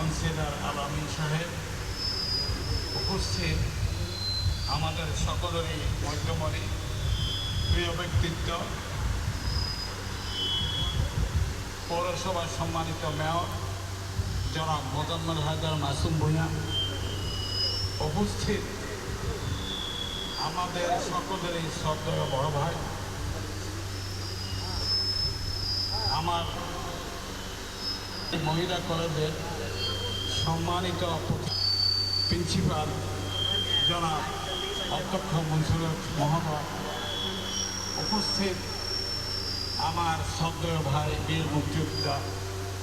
Councillor আলামিন সাহেব উপস্থিত আমাদের সকলেরই মধ্যমণি, প্রিয় ব্যক্তিত্ব, পৌরসভার সম্মানিত মেয়র, জনাব মোজাম্মল হায়দার মাসুম ভূঁইয়া উপস্থিত আমাদের সকলেরই শ্রদ্ধেয় বড় ভাই, আমার মহিলা কলেজের সম্মানিত প্রিন্সিপাল জনাব অধ্যক্ষ মনসুর মহোদয়, উপস্থিত আমার শ্রদ্ধেয় ভাই বীর মুক্তিযোদ্ধা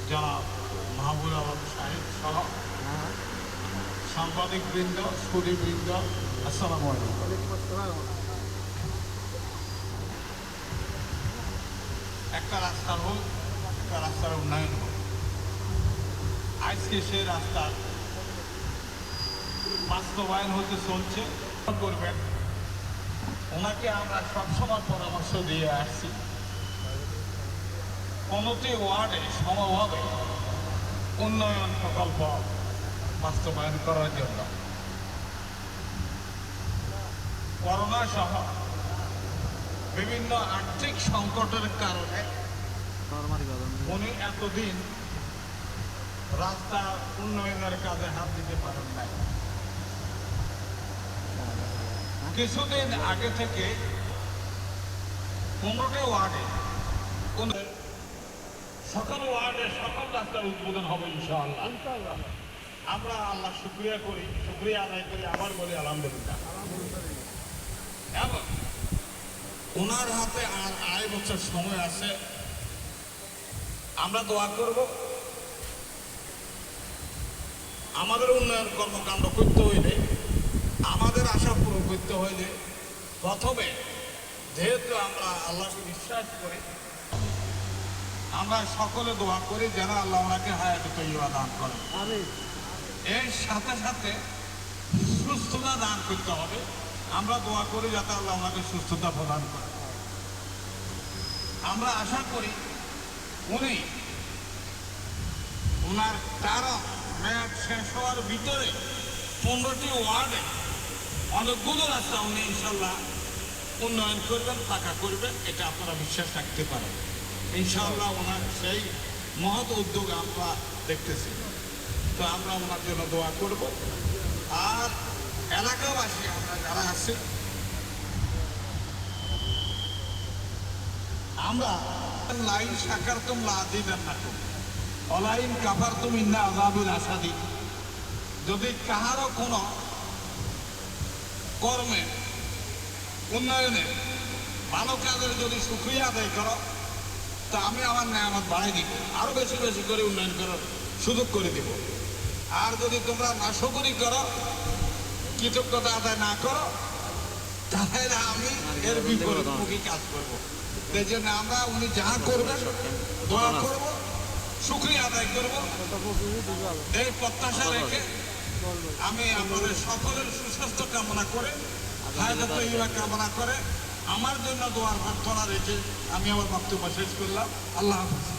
জনাব মাহবুব আলম সাহেব সহ সাংবাদিকবৃন্দ সুদীবৃন্দ আসসালামু আলাইকুম। একটা রাস্তা হোক, একটা রাস্তার উন্নয়ন হোক। আজকে সেই রাস্তার বাস্তবায়ন হতে চলছে। করবেন ওনাকে আমরা সবসময় পরামর্শ দিয়ে আসছি। কোনটি ওয়ার্ডে সমভাবে উন্নয়ন প্রকল্প বাস্তবায়ন করার জন্য। করোনা সহ বিভিন্ন আর্থিক সংকটের কারণে উনি এতদিন রাস্তা উন্নয়নের কাজে হাত দিতে পারেন নাই। কিছুদিন আগে থেকে পনেরোটি ওয়ার্ডে সকল ওয়ার্ডে সকল রাস্তার উদ্বোধন হবে ইনশাআল্লাহ। আমরা আল্লাহ শুক্রিয়া করি শুক্রিয়া আদায় করি আবার বলি আলহামদুলিল্লাহ। এবং ওনার হাতে আর আড়াই বছর সময় আছে। আমরা দোয়া করব। আমাদের উন্নয়ন কর্মকাণ্ড করতে হইলে আমাদের আশা পূরণ করতে হইলে প্রথমে যেহেতু আমরা আল্লাহকে বিশ্বাস করি আমরা সকলে দোয়া করি যেন আল্লাহ ওনাকে হায়াত তৈবা দান করেন। এর সাথে সাথে সুস্থতা দান করতে হবে। আমরা দোয়া করি যাতে আল্লাহ ওনাকে সুস্থতা প্রদান করে আমরা আশা করি উনি ওনার তারা মেয়াদ শেষ হওয়ার ভিতরে পনেরোটি ওয়ার্ডে অনেকগুলো রাস্তা উনি ইনশাল্লাহ উন্নয়ন করবেন, পাকা করবেন, এটা আপনারা বিশ্বাস রাখতে পারেন। ইনশাআল্লাহ ওনার সেই মহৎ উদ্যোগ আমরা দেখতেছি। তো আমরা ওনার জন্য দোয়া করব। আর এলাকাবাসী, আমরা যারা আছি, আমরা লাইন সাকার তুম লাদিবেন না তুম অলাইন কাফার তুমি ইন্না আজাবিল আসাদি যদি কাহারও কোনো কর্মে, উন্নয়নে ভালো কাজের যদি সুক্রিয়া আদায় করো, তা আমি আমার নেয়ামত বাড়াই দিব, আরও বেশি বেশি করে উন্নয়ন করার সুযোগ করে দিব। আর যদি তোমরা নাশকরি করো, কৃতজ্ঞতা আদায় না করো, তাহলে আমি এর বিপরীতমুখী কাজ করব। সেই জন্য আমরা উনি যা করবেন, দোয়া করব সুক্রিয়া আদায় করব। এই প্রত্যাশা রেখে আমি আপনাদের সকলের সুস্বাস্থ্য কামনা করে, হায়াত কামনা করে, আমার জন্য দোয়ার প্রার্থনা রেখে আমি আমার বক্তব্য শেষ করলাম। আল্লাহ হাফিজ।